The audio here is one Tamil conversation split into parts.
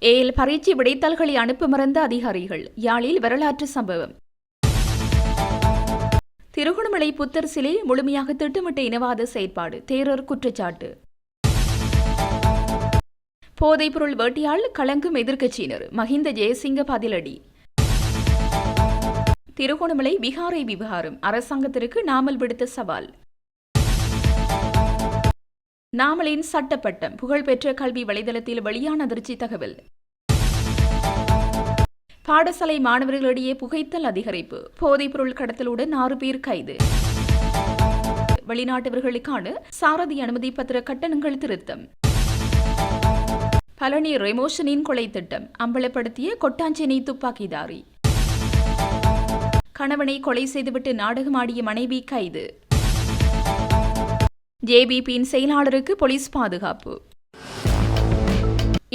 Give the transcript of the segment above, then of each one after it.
ஏல் பரீட்சை விடைத்தாள்களை அனுப்ப மறந்த அதிகாரிகள் யாழில் வரலாற்று சம்பவம். திருகோணமலை புத்தர் சிலை முழுமையாக திட்டமிட்ட இனவாத செயற்பாடு தேரர் குற்றச்சாட்டு. போதைப்பொருள் வேட்டியால் கலங்கும் எதிர்க்கட்சியினர் மஹிந்த ஜெயசிங்க பதிலடி. திருகோணமலை விகாரை விவகாரம் அரசாங்கத்திற்கு நாமல் விடுத்த சவால். நாமலின் சட்டப்பட்டம் புகழ்பெற்ற கல்வி வலைதளத்தில் வெளியான அதிர்ச்சி தகவல். பாடசாலை மாணவர்களிடையே புகைத்தல் அதிகரிப்பு போதைப்பொருள் கடத்தலுடன் ஆறு பேர் கைது. வெளிநாட்டவர்களுக்கான சாரதி அனுமதி பத்திர கட்டணங்கள் திருத்தம். பழனி ரெமோஷனின் கொலை திட்டம் அம்பலப்படுத்திய கொட்டாஞ்சேனை துப்பாக்கிதாரி. கணவனை கொலை செய்துவிட்டு நாடகமாடிய மனைவி கைது. ஜேபிபியின் செயலாளருக்கு போலீஸ் பாதுகாப்பு.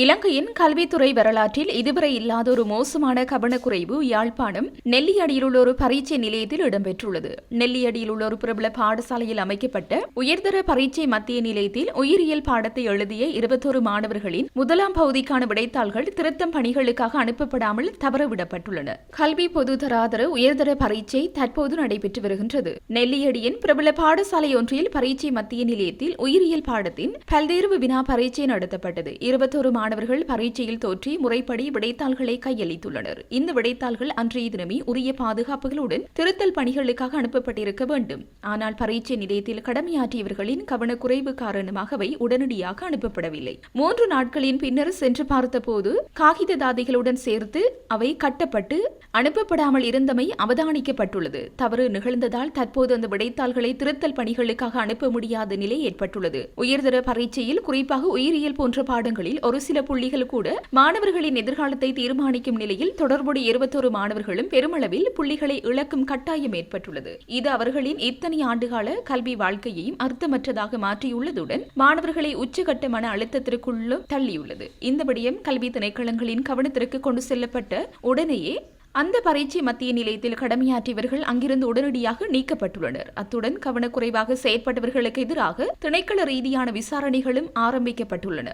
இலங்கையின் கல்வித்துறை வரலாற்றில் இதுவரை இல்லாத ஒரு மோசமான கவனக்குறைவு யாழ்ப்பாணம் நெல்லியடியில் உள்ள ஒரு பரீட்சை நிலையத்தில் இடம்பெற்றுள்ளது. நெல்லியடியில் உள்ள ஒரு பிரபல பாடசாலையில் அமைக்கப்பட்ட உயர்தர பரீட்சை மத்திய நிலையத்தில் உயிரியல் பாடத்தை எழுதிய இருபத்தொரு மாணவர்களின் முதலாம் பகுதிக்கான விடைத்தாள்கள் திருத்தம் பணிகளுக்காக அனுப்பப்படாமல் தவறவிடப்பட்டுள்ளன. கல்வி பொது தராதர உயர்தர பரீட்சை தற்போது நடைபெற்று வருகின்றது. நெல்லியடியின் பிரபல பாடசாலை ஒன்றில் பரீட்சை மத்திய நிலையத்தில் உயிரியல் பாடத்தின் பல்தேர்வு வினா பரீட்சை நடத்தப்பட்டது. இருபத்தொரு மாணவர்கள் மாணவர்கள் பரீட்சையில் தோற்றி முறைப்படி விடைத்தாள்களை கையளித்துள்ளனர். இந்த விடைத்தாள்கள் அன்றைய தினமே உரிய பாதுகாப்புகளுடன் திருத்தல் பணிகளுக்காக அனுப்பப்பட்டிருக்க வேண்டும். ஆனால் பரீட்சை நிலையத்தில் கடமையாற்றியவர்களின் கவனக்குறைவு காரணமாக உடனடியாக அனுப்பப்படவில்லை. மூன்று நாட்களின் பின்னர் சென்று பார்த்தபோது காகித தாதைகளுடன் சேர்த்து அவை கட்டப்பட்டு அனுப்பப்படாமல் இருந்தமை அவதானிக்கப்பட்டுள்ளது. தவறு நிகழ்ந்ததால் தற்போது அந்த விடைத்தாள்களை திருத்தல் பணிகளுக்காக அனுப்ப முடியாத நிலை ஏற்பட்டுள்ளது. உயர்தர பரீட்சையில் குறிப்பாக உயிரியல் போன்ற பாடங்களில் ஒரு சில புள்ளிகள் கூட மாணவர்களின் எதிர்காலத்தை தீர்மானிக்கும் நிலையில் தொடர்புடைய இருபத்தொரு மாணவர்களும் பெருமளவில் புள்ளிகளை இழக்கும் கட்டாயம் ஏற்பட்டுள்ளது. இது அவர்களின் இத்தனை ஆண்டுகால கல்வி வாழ்க்கையையும் அர்த்தமற்றதாக மாற்றியுள்ளதுடன் மாணவர்களை உச்சகட்ட மன அழுத்தத்திற்குள்ளும் தள்ளியுள்ளது. இந்த விடயம் கல்வி திணைக்களங்களின் கவனத்திற்கு கொண்டு செல்லப்பட்ட உடனேயே அந்த பரீட்சை மத்திய நிலையத்தில் கடமையாற்றியவர்கள் அங்கிருந்து உடனடியாக நீக்கப்பட்டுள்ளனர். அத்துடன் கவனக்குறைவாக செயற்பட்டவர்களுக்கு எதிராக திணைக்கள ரீதியான விசாரணைகளும் ஆரம்பிக்கப்பட்டுள்ளன.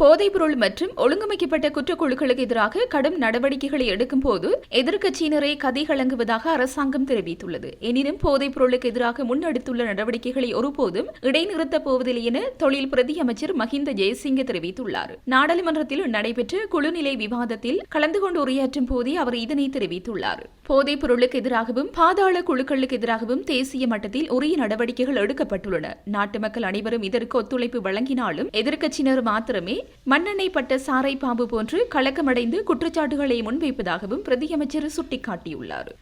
போதைப்பொருள் மற்றும் ஒழுங்கமைக்கப்பட்ட குற்றக்குழுக்களுக்கு எதிராக கடும் நடவடிக்கைகளை எடுக்கும் போது எதிர்க்கட்சியினரை கதிகலங்குவதாக அரசாங்கம் தெரிவித்துள்ளது. எனினும் போதைப் பொருளுக்கு எதிராக முன்னெடுத்துள்ள நடவடிக்கைகளை ஒருபோதும் இடைநிறுத்தப் போவதில்லை என தொழில் பிரதி அமைச்சர் மஹிந்த ஜெயசிங்க தெரிவித்துள்ளார். நாடாளுமன்றத்தில் நடைபெற்ற குழுநிலை விவாதத்தில் கலந்து கொண்டு உரையாற்றும் போதே அவர் இதனை தெரிவித்துள்ளார். போதைப் பொருளுக்கு எதிராகவும் பாதாள குழுக்களுக்கு எதிராகவும் தேசிய மட்டத்தில் உரிய நடவடிக்கைகள் எடுக்கப்பட்டுள்ளன. நாட்டு மக்கள் அனைவரும் இதற்கு ஒத்துழைப்பு வழங்கினாலும் எதிர்க்கட்சியினர் மாத்திரமே மண்ணெண்ணெய் பட்ட சாரை பாம்பு போன்று கலக்கமடைந்து குற்றச்சாட்டுகளை முன்வைப்பதாகவும் பிரதியமைச்சர் சுட்டிக்காட்டியுள்ளார்.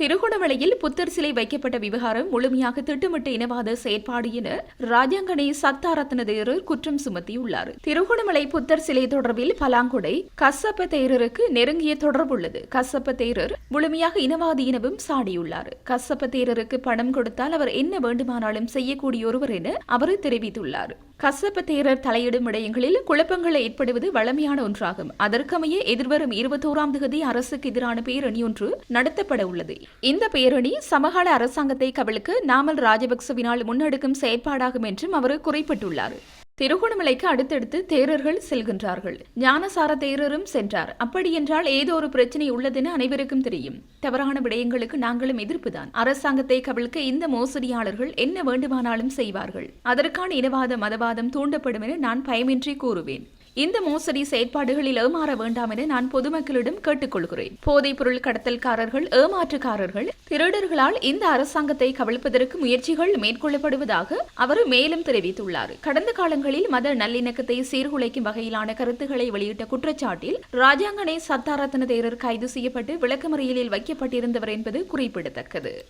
திருகோணமலையில் புத்தர் சிலை வைக்கப்பட்ட விவகாரம் முழுமையாக திட்டமிட்ட இனவாத செயற்பாடு என ராஜாங்கனை சத்தாரத்ன தேரர் குற்றம் சுமத்தியுள்ளார். திருகோணமலை புத்தர் சிலை தொடர்பில் பலாங்குடை கசப்ப தேரருக்கு நெருங்கிய தொடர்புள்ளது கசப்ப தேரர் முழுமையாக இனவாதி எனவும் சாடியுள்ளார். கசப்ப தேரருக்கு பணம் கொடுத்தால் அவர் என்ன வேண்டுமானாலும் செய்யக்கூடிய ஒருவர் என அவர் தெரிவித்துள்ளார். கசப்ப தேரர் தலையிடும் விடயங்களில் குழப்பங்கள் ஏற்படுவது வழமையான ஒன்றாகும். அதற்கமைய எதிர்வரும் இருபத்தோராம் தேதி அரசுக்கு எதிரான பேரணி ஒன்று நடத்தப்பட உள்ளது. இந்த பேரணி சமகால அரசாங்கத்தை கவிழ்க்க நாமல் ராஜபக்சவினால் முன்னெடுக்கும் செயற்பாடாகும் என்றும் அவர் குறிப்பிட்டுள்ளார். திருகோணமலைக்கு அடுத்தடுத்து தேரர்கள் செல்கின்றார்கள். ஞானசார தேரரும் சென்றார். அப்படியென்றால் ஏதோ ஒரு பிரச்சனை உள்ளதென அனைவருக்கும் தெரியும். தவறான விடயங்களுக்கு நாங்களும் எதிர்ப்புதான். அரசாங்கத்தை கவிழ்க்க இந்த மோசடியாளர்கள் என்ன வேண்டுமானாலும் செய்வார்கள். அதற்கான இனவாத மதவாதம் தூண்டப்படும் என நான் பயமின்றி கூறுவேன். இந்த மோசடி செயற்பாடுகளில் ஏமாற வேண்டாம் என நான் பொதுமக்களிடம் கேட்டுக்கொள்கிறேன். போதைப் பொருள் கடத்தல்காரர்கள் ஏமாற்றுக்காரர்கள் திருடர்களால் இந்த அரசாங்கத்தை கவிழ்ப்பதற்கு முயற்சிகள் மேற்கொள்ளப்படுவதாக அவர் மேலும் தெரிவித்துள்ளார். கடந்த காலங்களில் மத நல்லிணக்கத்தை சீர்குலைக்கும் வகையிலான கருத்துக்களை வெளியிட்ட குற்றச்சாட்டில் ராஜாங்கனை சத்தாரத்ன தேரர் கைது செய்யப்பட்டு விளக்கமறியலில் வைக்கப்பட்டிருந்தவர் என்பது குறிப்பிடத்தக்கது.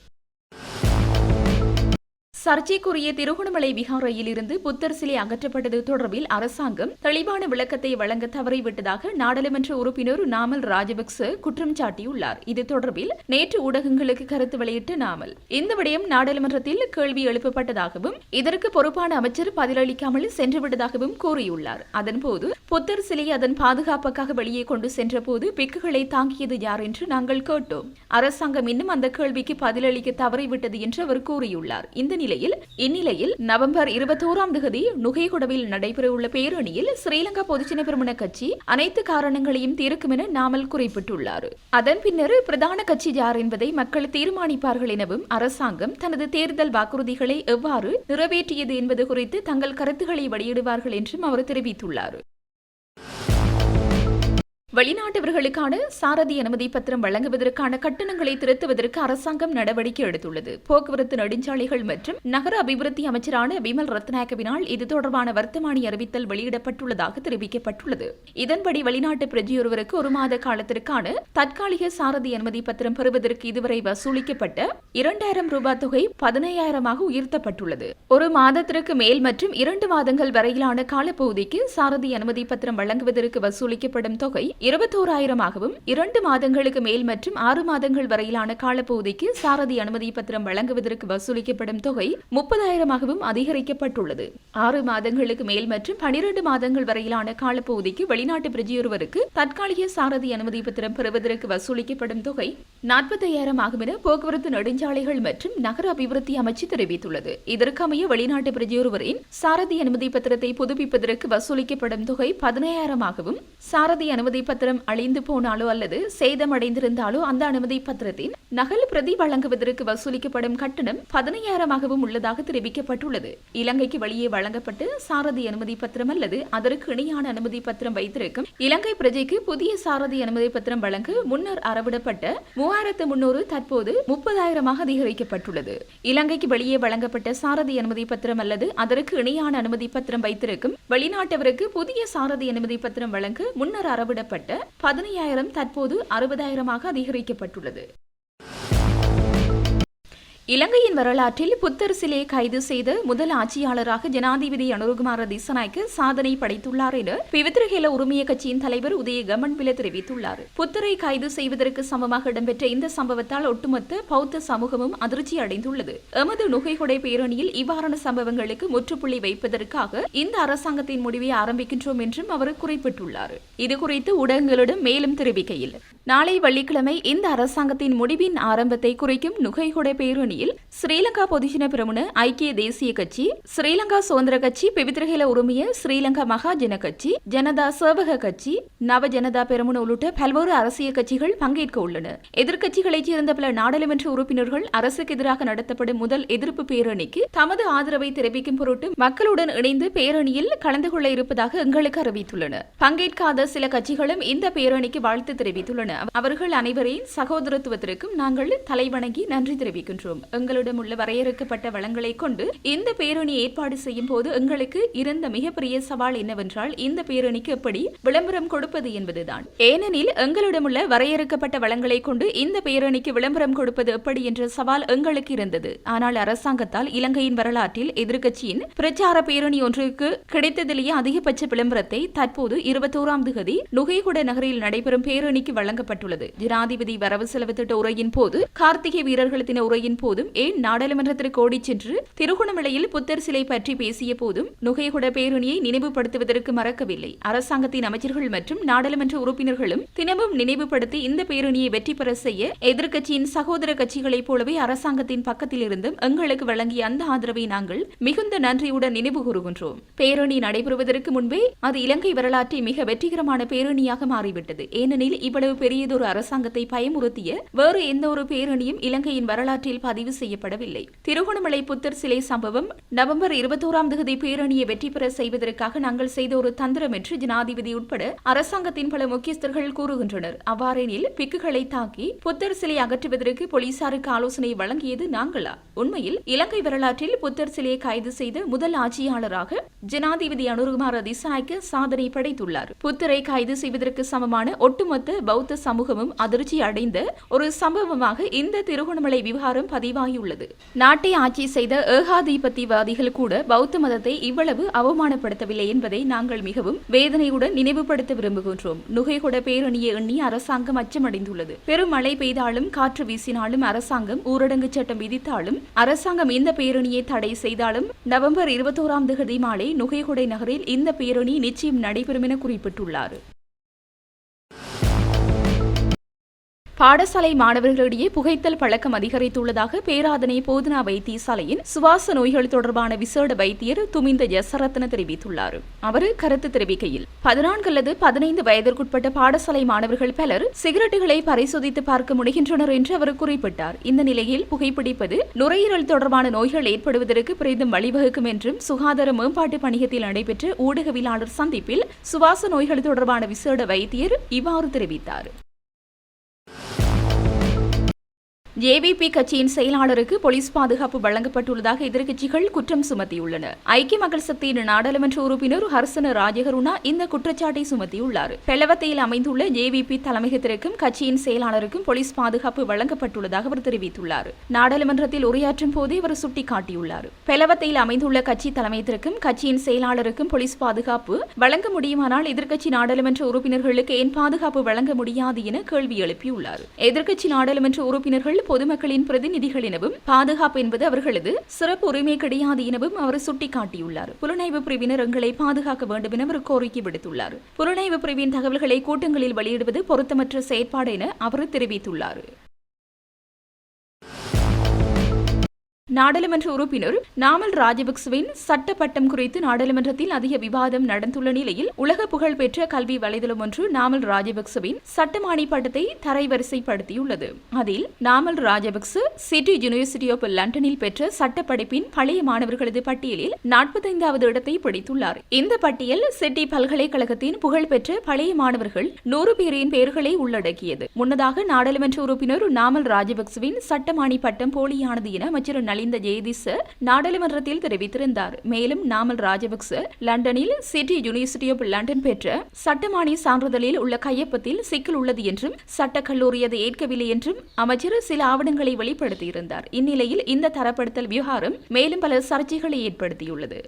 சர்ச்சைக்குரிய திருகோணமலை விகாரையில் இருந்து புத்தர் சிலை அகற்றப்பட்டது தொடர்பில் அரசாங்கம் தெளிவான விளக்கத்தை வழங்க தவறிவிட்டதாக நாடாளுமன்ற உறுப்பினர் நாமல் ராஜபக்ச குற்றம் சாட்டியுள்ளார். இது தொடர்பில் நேற்று ஊடகங்களுக்கு கருத்து வெளியிட்ட நாமல் இந்த விடயம் நாடாளுமன்றத்தில் கேள்வி எழுப்பப்பட்டதாகவும் இதற்கு பொறுப்பான அமைச்சர் பதிலளிக்காமல் சென்றுவிட்டதாகவும் கூறியுள்ளார். அதன்போது புத்தர் சிலை அதன் பாதுகாப்புக்காக வெளியே கொண்டு சென்றபோது பிக்குகளை தாங்கியது யார் என்று நாங்கள் கேட்டோம். அரசாங்கம் இன்னும் அந்த கேள்விக்கு பதிலளிக்க தவறிவிட்டது என்று அவர் கூறியுள்ளார். இந்த நிலை இந்நிலையில் இந்நிலையில் நவம்பர் இருபத்தோராம் தேதி நுகைகுடவில் நடைபெறவுள்ள பேரணியில் ஸ்ரீலங்கா பொதுச்சின பெருமன கட்சி அனைத்து காரணங்களையும் தீர்க்கும் என நாமல் குறிப்பிட்டுள்ளார். அதன் பின்னர் பிரதான கட்சி யார் என்பதை மக்கள் தீர்மானிப்பார்கள் எனவும் அரசாங்கம் தனது தேர்தல் வாக்குறுதிகளை எவ்வாறு நிறைவேற்றியது என்பது குறித்து தங்கள் கருத்துக்களை வெளியிடுவார்கள் என்றும் அவர் தெரிவித்துள்ளார். வெளிநாட்டவர்களுக்கான சாரதி அனுமதி பத்திரம் வழங்குவதற்கான கட்டணங்களை திருத்துவதற்கு அரசாங்கம் நடவடிக்கை எடுத்துள்ளது. போக்குவரத்து நெடுஞ்சாலைகள் மற்றும் நகர அபிவிருத்தி அமைச்சரான விமல் ரத்நாயக்கவினால் இது தொடர்பான வர்த்தமானி அறிவித்தல் வெளியிடப்பட்டுள்ளதாக தெரிவிக்கப்பட்டுள்ளது. இதன்படி வெளிநாட்டு பிரஜையொருவருக்கு ஒரு மாத காலத்திற்கான தற்காலிக சாரதி அனுமதி பத்திரம் பெறுவதற்கு இதுவரை வசூலிக்கப்பட்ட இரண்டாயிரம் ரூபாய் தொகை பதினையாயிரமாக உயர்த்தப்பட்டுள்ளது. ஒரு மாதத்திற்கு மேல் மற்றும் இரண்டு மாதங்கள் வரையிலான காலப்பகுதிக்கு சாரதி அனுமதி பத்திரம் வழங்குவதற்கு வசூலிக்கப்படும் தொகை இருபத்தோராயிரமாகவும் இரண்டு மாதங்களுக்கு மேல் மற்றும் ஆறு மாதங்கள் வரையிலான காலப்பகுதிக்கு சாரதி அனுமதி பத்திரம் வழங்குவதற்கு வசூலிக்கப்படும் தொகை முப்பதாயிரமாகவும் அதிகரிக்கப்பட்டுள்ளது. ஆறு மாதங்களுக்கு மேல் மற்றும் பனிரெண்டு மாதங்கள் வரையிலான காலப்பகுதிக்கு வெளிநாட்டு பிரஜையொருவருக்கு தற்காலிக சாரதி அனுமதி பத்திரம் பெறுவதற்கு வசூலிக்கப்படும் தொகை நாற்பத்தையாயிரம் ஆகும் என போக்குவரத்து நெடுஞ்சாலைகள் மற்றும் நகர அபிவிருத்தி அமைச்சு தெரிவித்துள்ளது. இதற்கமைய வெளிநாட்டு பிரஜையொருவரின் சாரதி அனுமதி பத்திரத்தை புதுப்பிப்பதற்கு வசூலிக்கப்படும் தொகை பதினையாயிரமாகவும் சாரதி அனுமதி பத்திரம் அழிந்து போனாலோ அல்லது சேதமடைந்திருந்தாலோ அந்த அனுமதி பத்திரத்தின் நகல் பிரதி வழங்குவதற்கு வசூலிக்கப்படும் கட்டணம் பதினையாயிரமாகவும் உள்ளதாக தெரிவிக்கப்பட்டுள்ளது. இலங்கைக்கு வெளியே வழங்கப்பட்டு சாரதி அனுமதி பத்திரம் அல்லது அதற்கு இணையான அனுமதி பத்திரம் வைத்திருக்கும் இலங்கை பிரஜைக்கு புதிய சாரதி அனுமதி பத்திரம் வழங்க முன்னர் அறவிடப்பட்ட மூவாயிரத்து முன்னூறு தற்போது முப்பதாயிரமாக அதிகரிக்கப்பட்டுள்ளது. இலங்கைக்கு வெளியே வழங்கப்பட்ட சாரதி அனுமதி பத்திரம் அல்லது அதற்கு இணையான அனுமதி பத்திரம் வைத்திருக்கும் வெளிநாட்டவருக்கு புதிய சாரதி அனுமதி பத்திரம் வழங்க முன்னர் அறவிடப்பட்ட பதினையாயிரம் தற்போது அறுபதாயிரமாக அதிகரிக்கப்பட்டுள்ளது. இலங்கையின் வரலாற்றில் புத்தர் சிலையை கைது செய்த முதல் ஆட்சியாளராக ஜனாதிபதி அனுருகுமார திசநாய்க்கு சாதனை படைத்துள்ளார் என பிவித்திரகேல உரிமைய கட்சியின் தலைவர் உதய கமன்பில தெரிவித்துள்ளார். புத்தரை கைது செய்வதற்கு சமமாக இடம்பெற்ற இந்த சம்பவத்தால் ஒட்டுமொத்த பௌத்த சமூகமும் அதிர்ச்சி அடைந்துள்ளது. எமது நுகைகொடை பேரணியில் இவ்வாறான சம்பவங்களுக்கு முற்றுப்புள்ளி வைப்பதற்காக இந்த அரசாங்கத்தின் முடிவை ஆரம்பிக்கின்றோம் என்றும் அவர் குறிப்பிட்டுள்ளார். இதுகுறித்து ஊடகங்களிடம் மேலும் தெரிவிக்கையில் நாளை வெள்ளிக்கிழமை இந்த அரசாங்கத்தின் முடிவின் ஆரம்பத்தை குறிக்கும் நுகைகொடை பேரணியில் ஸ்ரீலங்கா பொதுஜன பிரமுன ஐக்கிய தேசிய கட்சி ஸ்ரீலங்கா சுதந்திர கட்சி பிவித்திரகேல உரிமைய ஸ்ரீலங்கா மகாஜன கட்சி ஜனதா சேவக கட்சி நவ ஜனதா பெருமுன உள்ளிட்ட பல்வேறு அரசியல் கட்சிகள் பங்கேற்க உள்ளன. எதிர்க்கட்சிகளைச் சேர்ந்த பல நாடாளுமன்ற உறுப்பினர்கள் அரசுக்கு எதிராக நடத்தப்படும் முதல் எதிர்ப்பு பேரணிக்கு தமது ஆதரவை தெரிவிக்கும் பொருட்டு மக்களுடன் இணைந்து பேரணியில் கலந்து கொள்ள இருப்பதாக எங்களுக்கு அறிவித்துள்ளனர். பங்கேற்காத சில கட்சிகளும் இந்த பேரணிக்கு வாழ்த்து தெரிவித்துள்ளன. அவர்கள் அனைவரையும் சகோதரத்துவத்திற்கும் நாங்கள் தலைவணங்கி நன்றி தெரிவிக்கின்றோம். எங்களிடம் உள்ள வரையறுக்கப்பட்ட வளங்களை கொண்டு இந்த பேரணி ஏற்பாடு செய்யும் போது எங்களுக்கு இருந்த மிகப்பெரிய சவால் என்னவென்றால் இந்த பேரணிக்கு எப்படி விளம்பரம் கொடுப்பது என்பதுதான். ஏனெனில் எங்களிடம் உள்ள வரையறுக்கப்பட்ட வளங்களை கொண்டு இந்த பேரணிக்கு விளம்பரம் கொடுப்பது எப்படி என்ற சவால் எங்களுக்கு இருந்தது. ஆனால் அரசாங்கத்தால் இலங்கையின் வரலாற்றில் எதிர்கட்சியின் பிரச்சார பேரணி ஒன்றுக்கு கிடைத்ததிலேயே அதிகபட்ச விளம்பரத்தை தற்போது இருபத்தோராம் திகதி நுகைகுட நகரில் நடைபெறும் பேரணிக்கு வழங்க வழங்கப்பட்டுள்ளது. ஜனாதிபதி வரவு செலவு திட்ட உரையின் போது கார்த்திகை வீரர்கள் தின உரையின் போதும் ஏன் நாடாளுமன்றத்திற்கு ஓடிச் சென்று திருகோணமலையில் புத்தர் சிலை பற்றி பேசிய போதும் நுகைகுட பேரணியை நினைவுபடுத்துவதற்கு மறக்கவில்லை. அரசாங்கத்தின் அமைச்சர்கள் மற்றும் நாடாளுமன்ற உறுப்பினர்களும் தினமும் நினைவுபடுத்தி இந்த பேரணியை வெற்றி பெற செய்ய எதிர்க்கட்சியின் சகோதர கட்சிகளைப் போலவே அரசாங்கத்தின் பக்கத்தில் இருந்தும் எங்களுக்கு வழங்கிய அந்த ஆதரவை நாங்கள் மிகுந்த நன்றியுடன் நினைவு கூறுகின்றோம். பேரணி நடைபெறுவதற்கு முன்பே அது இலங்கை வரலாற்றை மிக வெற்றிகரமான பேரணியாக மாறிவிட்டது. ஏனெனில் இவ்வளவு பெரியதொரு அரசாங்கத்தை பயமுறுத்திய வேறு எந்த ஒரு பேரணியும் இலங்கையின் வரலாற்றில் பதிவு செய்யப்படவில்லை. திருகோணமலை புத்தர் சிலை சம்பவம் நவம்பர் இருபத்தோராம் தேதி பேரணியை வெற்றி பெற செய்வதற்காக நாங்கள் செய்த ஒரு தந்திரம் என்று ஜனாதிபதி உட்பட அரசாங்கத்தின் பல முக்கியஸ்தர்கள் கூறுகின்றனர். அவ்வாறெனில் பிக்குகளை தாக்கி புத்தர் சிலை அகற்றுவதற்கு போலீசாருக்கு ஆலோசனை வழங்கியது நாங்களா? உண்மையில் இலங்கை வரலாற்றில் புத்தர் சிலையை கைது செய்த முதல் ஆட்சியாளராக ஜனாதிபதி அனுருகுமார் திசாய்க்கு சாதனை படைத்துள்ளார். புத்தரை கைது செய்வதற்கு சமமான ஒட்டுமொத்த பௌத்த சமூகமும் அதிர்ச்சி அடைந்த ஒரு சம்பவமாக இந்த திருகோணமலை விவகாரம் பதிவாகியுள்ளது. நாட்டை ஆட்சி செய்த ஏகாதிபத்தியவாதிகள் கூட பௌத்த மதத்தை இவ்வளவு அவமானப்படுத்தவில்லை என்பதை நாங்கள் மிகவும் வேதனையுடன் நினைவுபடுத்த விரும்புகின்றோம். நுகைகொட பேரணியை எண்ணி அரசாங்கம் அச்சமடைந்துள்ளது. பெரும் மழை பெய்தாலும் காற்று வீசினாலும் அரசாங்கம் ஊரடங்கு சட்டம் விதித்தாலும் அரசாங்கம் இந்த பேரணியை தடை செய்தாலும் நவம்பர் இருபத்தோராம் தேதி மாலை நுகைகொடை நகரில் இந்த பேரணி நிச்சயம் நடைபெறும் என குறிப்பிட்டுள்ளார். பாடசாலை மாணவர்களிடையே புகைத்தல் பழக்கம் அதிகரித்துள்ளதாக பேராதனை போதனா வைத்தியசாலையின் சுவாச நோய்கள் தொடர்பான விசேட வைத்தியர் துமிந்த யசரத்ன தெரிவித்துள்ளார். அவர் கருத்து தெரிவிக்கையில் பதினான்கு அல்லது பதினைந்து வயதிற்குட்பட்ட பாடசாலை மாணவர்கள் பலர் சிகரெட்டுகளை பரிசோதித்து பார்க்க முடிகின்றனர் என்று அவர் குறிப்பிட்டார். இந்த நிலையில் புகைப்பிடிப்பது நுரையீரல் தொடர்பான நோய்கள் ஏற்படுவதற்கு பெரிதும் வழிவகுக்கும் என்றும் சுகாதார மேம்பாட்டு பணியத்தில் நடைபெற்ற ஊடகவியலாளர் சந்திப்பில் சுவாச நோய்கள் தொடர்பான விசேட வைத்தியர் இவ்வாறு தெரிவித்தார். you ஜேவிபி கட்சியின் செயலாளருக்கு போலீஸ் பாதுகாப்பு வழங்கப்பட்டுள்ளதாக எதிர்க்கட்சிகள் குற்றம் சுமத்தியுள்ளன. ஐக்கிய மக்கள் சக்தியின் நாடாளுமன்ற உறுப்பினர் ஹர்சன ராஜகருணா இந்த குற்றச்சாட்டை சுமத்தியுள்ளார். பெலவத்தையில் அமைந்துள்ள ஜேவிபி தலைமையகத்திற்கும் கட்சியின் செயலாளருக்கும் போலீஸ் பாதுகாப்பு வழங்கப்பட்டுள்ளதாக அவர் தெரிவித்துள்ளார். நாடாளுமன்றத்தில் உரையாற்றும் போதே அவர் சுட்டிக்காட்டியுள்ளார். பெலவத்தையில் அமைந்துள்ள கட்சி தலைமையத்திற்கும் கட்சியின் செயலாளருக்கும் போலீஸ் பாதுகாப்பு வழங்க முடியுமானால் எதிர்க்கட்சி நாடாளுமன்ற உறுப்பினர்களுக்கு ஏன் பாதுகாப்பு வழங்க முடியாது என கேள்வி எழுப்பியுள்ளார். எதிர்க்கட்சி நாடாளுமன்ற உறுப்பினர்கள் பொதுமக்களின் பிரதிநிதிகள் எனவும் பாதுகாப்பு என்பது அவர்களது சிறப்பு உரிமை கிடையாது எனவும் அவர் சுட்டிக்காட்டியுள்ளார். புலனாய்வு பிரிவினர் எங்களை பாதுகாக்க வேண்டும் என அவர் கோரிக்கை விடுத்துள்ளார். புலனாய்வு பிரிவின் தகவல்களை கூட்டங்களில் வெளியிடுவது பொருத்தமற்ற செயற்பாடு என அவர் தெரிவித்துள்ளார். நாடாளுமன்ற உறுப்பினர் நாமல் ராஜபக்சவின் சட்ட பட்டம் குறித்து நாடாளுமன்றத்தில் அதிக விவாதம் நடந்துள்ள நிலையில் உலக புகழ்பெற்ற கல்வி வலைதளம் ஒன்று நாமல் ராஜபக்சவின் சட்டமானி பட்டத்தை தரைவரிசைப்படுத்தியுள்ளது. அதில் Namal Rajapaksa city university of லண்டனில் பெற்ற சட்டப்படிப்பின் பழைய மாணவர்களது பட்டியலில் நாற்பத்தைந்தாவது இடத்தை பிடித்துள்ளார். இந்த பட்டியல் சிட்டி பல்கலைக்கழகத்தின் புகழ்பெற்ற பழைய மாணவர்கள் நூறு பேரின் பெயர்களை உள்ளடக்கியது. முன்னதாக நாடாளுமன்ற உறுப்பினர் நாமல் ராஜபக்சவின் சட்டமானி பட்டம் போலியானது என அமைச்சர் இந்த ஜெயதிச நாடாளுமன்றத்தில் தெரிவித்திருந்தார். மேலும் நாமல் ராஜபக்ச லண்டனில் சிட்டி யூனிவர்சிட்டி ஆஃப் லண்டன் பெற்ற சட்டமானி சான்றிதழில் உள்ள கையொப்பத்தில் சிக்கல் உள்ளது என்றும் சட்டக்கல்லூரி அதை ஏற்கவில்லை என்றும் அமைச்சர் சில ஆவணங்களை வெளிப்படுத்தியிருந்தார். இந்நிலையில் இந்த தரப்படுத்தல் விவகாரம் மேலும் பல சர்ச்சைகளை ஏற்படுத்தியுள்ளது.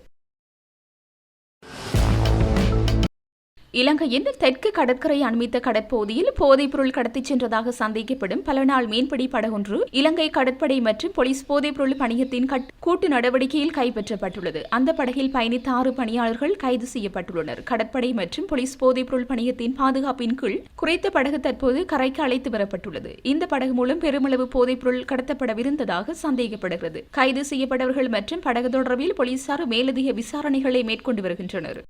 இலங்கையின் தெற்கு கடற்கரை அண்மித்த கடற்பகுதியில் போதைப்பொருள் கடத்திச் சென்றதாக சந்தேகிக்கப்படும் பல நாள் மீன்பிடி படகொன்று இலங்கை கடற்படை மற்றும் போலீஸ் போதைப்பொருள் பணியத்தின் கூட்டு நடவடிக்கையில் கைப்பற்றப்பட்டுள்ளது. அந்த படகில் பயணித்த ஆறு பணியாளர்கள் கைது செய்யப்பட்டுள்ளனர். கடற்படை மற்றும் போலீஸ் போதைப்பொருள் பணியத்தின் பாதுகாப்பின் கீழ் குறைத்த படகு தற்போது கரைக்கு அழைத்து வரப்பட்டுள்ளது. இந்த படகு மூலம் பெருமளவு போதைப்பொருள் கடத்தப்படவிருந்ததாக சந்தேகப்படுகிறது. கைது செய்யப்பட்டவர்கள் மற்றும் படகு தொடர்பில் போலீசார் மேலதிக விசாரணைகளை மேற்கொண்டு வருகின்றனர்.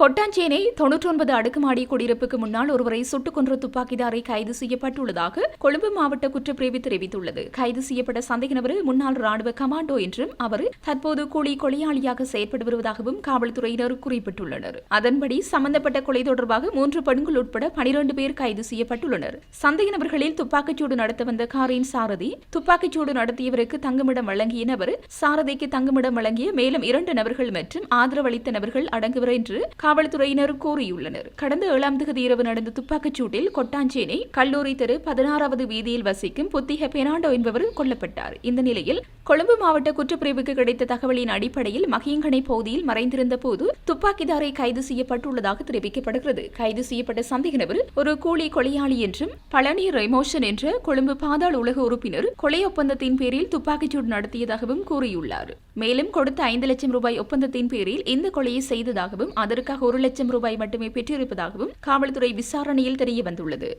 கொட்டாஞ்சேனை தொன்னூற்றொன்பது அடுக்குமாடி குடியிருப்புக்கு முன்னால் ஒருவரை சுட்டுக் கொன்ற துப்பாக்கிதாரை கைது செய்யப்பட்டுள்ளதாக கொழும்பு மாவட்ட குற்றப்பிரிவு தெரிவித்துள்ளது. கைது செய்யப்பட்ட சந்தேக நபர் முன்னாள் ராணுவ கமாண்டோ என்றும் அவர் தற்போது கூலி கொலையாளியாக செயற்பட்டு வருவதாகவும் காவல்துறையினர் குறிப்பிட்டுள்ளனர். அதன்படி சம்பந்தப்பட்ட கொலை தொடர்பாக மூன்று பெண்கள் உட்பட பனிரண்டு பேர் கைது செய்யப்பட்டுள்ளனர். சந்தேக நபர்களில் துப்பாக்கிச்சூடு நடத்த வந்த காரின் சாரதி துப்பாக்கிச்சூடு நடத்தியவருக்கு தங்குமிடம் வழங்கிய நபர் சாரதிக்கு தங்குமிடம் வழங்கிய மேலும் இரண்டு நபர்கள் மற்றும் ஆதரவளித்த நபர்கள் அடங்குவர் என்று காவல்துறையினர் கூறியுள்ளனர். கடந்த ஏழாம் தேதி இரவு நடந்த துப்பாக்கிச் சூட்டில் கொட்டாஞ்சேனை கல்லூரி தெரு பதினாறாவது வீதியில் வசிக்கும் புத்திக பெனாண்டோ என்பவர் கொல்லப்பட்டார். இந்த நிலையில் கொழும்பு மாவட்ட குற்றப்பிரிவுக்கு கிடைத்த தகவலின் அடிப்படையில் மகியங்கனை பகுதியில் மறைந்திருந்த போது துப்பாக்கிதாரை கைது செய்யப்பட்டுள்ளதாக தெரிவிக்கப்படுகிறது. கைது செய்யப்பட்ட சந்தேக நபர் ஒரு கூலி கொலையாளி என்றும் பழனி ரெமோஷன் என்ற கொழும்பு பாதாள உலக உறுப்பினர் கொலை ஒப்பந்தத்தின் பேரில் துப்பாக்கிச்சூடு நடத்தியதாகவும் கூறியுள்ளார். மேலும் கொடுத்த ஐந்து லட்சம் ரூபாய் ஒப்பந்தத்தின் பேரில் இந்த கொலையை செய்ததாகவும் அதற்காக ஒரு லட்சம் ரூபாய் மட்டுமே பெற்றிருப்பதாகவும் காவல்துறை விசாரணையில் தெரிய வந்துள்ளது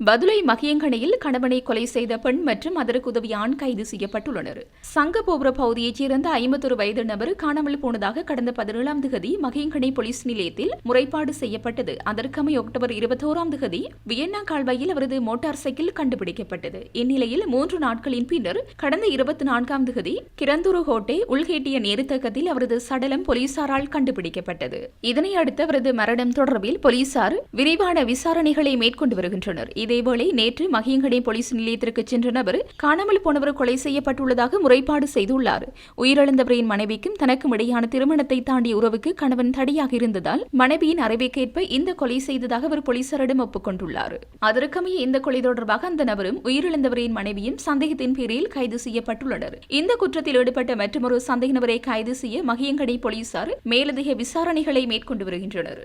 பதுளை மகியங்கனையில் கணவனை கொலை செய்த பெண் மற்றும் அதற்கு உதவிய ஆண் கைது செய்யப்பட்டுள்ளனர். சங்கபோபுர பகுதியைச் சேர்ந்த ஐம்பத்தொரு வயது நபர் காணாமல் போனதாக கடந்த பதினேழாம் திகதி மகியங்கனை போலீஸ் நிலையத்தில் முறைப்பாடு செய்யப்பட்டது. அதற்கமை அக்டோபர் இருபத்தோராம் திகதி வியன்னா கால்வாயில் அவரது மோட்டார் சைக்கிள் கண்டுபிடிக்கப்பட்டது. இந்நிலையில் மூன்று நாட்களின் பின்னர் கடந்த இருபத்தி நான்காம் திகதி கிரந்துரு ஹோட்டே உள்கேட்டிய நேருத்தக்கத்தில் அவரது சடலம் போலீசாரால் கண்டுபிடிக்கப்பட்டது. இதனை அடுத்து அவரது மரணம் தொடர்பில் போலீசார் விரிவான விசாரணைகளை மேற்கொண்டு வருகின்றனர். இதேவேளை நேற்று மகியங்கடை போலீஸ் நிலையத்திற்கு சென்ற நபர் காணாமல் போனவர் கொலை செய்யப்பட்டுள்ளதாக முறைப்பாடு செய்துள்ளார். உயிரிழந்தவரின் மனைவிக்கும் தனக்கும் இடையான திருமணத்தை தாண்டிய உறவுக்கு கணவன் தடியாக இருந்ததால் மனைவியின் அறிவைக்கேற்ப இந்த கொலை செய்ததாக அவர் போலீசாரிடம் ஒப்புக்கொண்டுள்ளார் அதற்கமைய இந்த கொலை தொடர்பாக அந்த நபரும் உயிரிழந்தவரின் மனைவியும் சந்தேகத்தின் பேரில் கைது செய்யப்பட்டுள்ளனர். இந்த குற்றத்தில் ஈடுபட்ட மற்றொரு சந்தேக நபரை கைது செய்ய மகியங்கடை போலீசார் மேலதிக விசாரணைகளை மேற்கொண்டு வருகின்றனர்.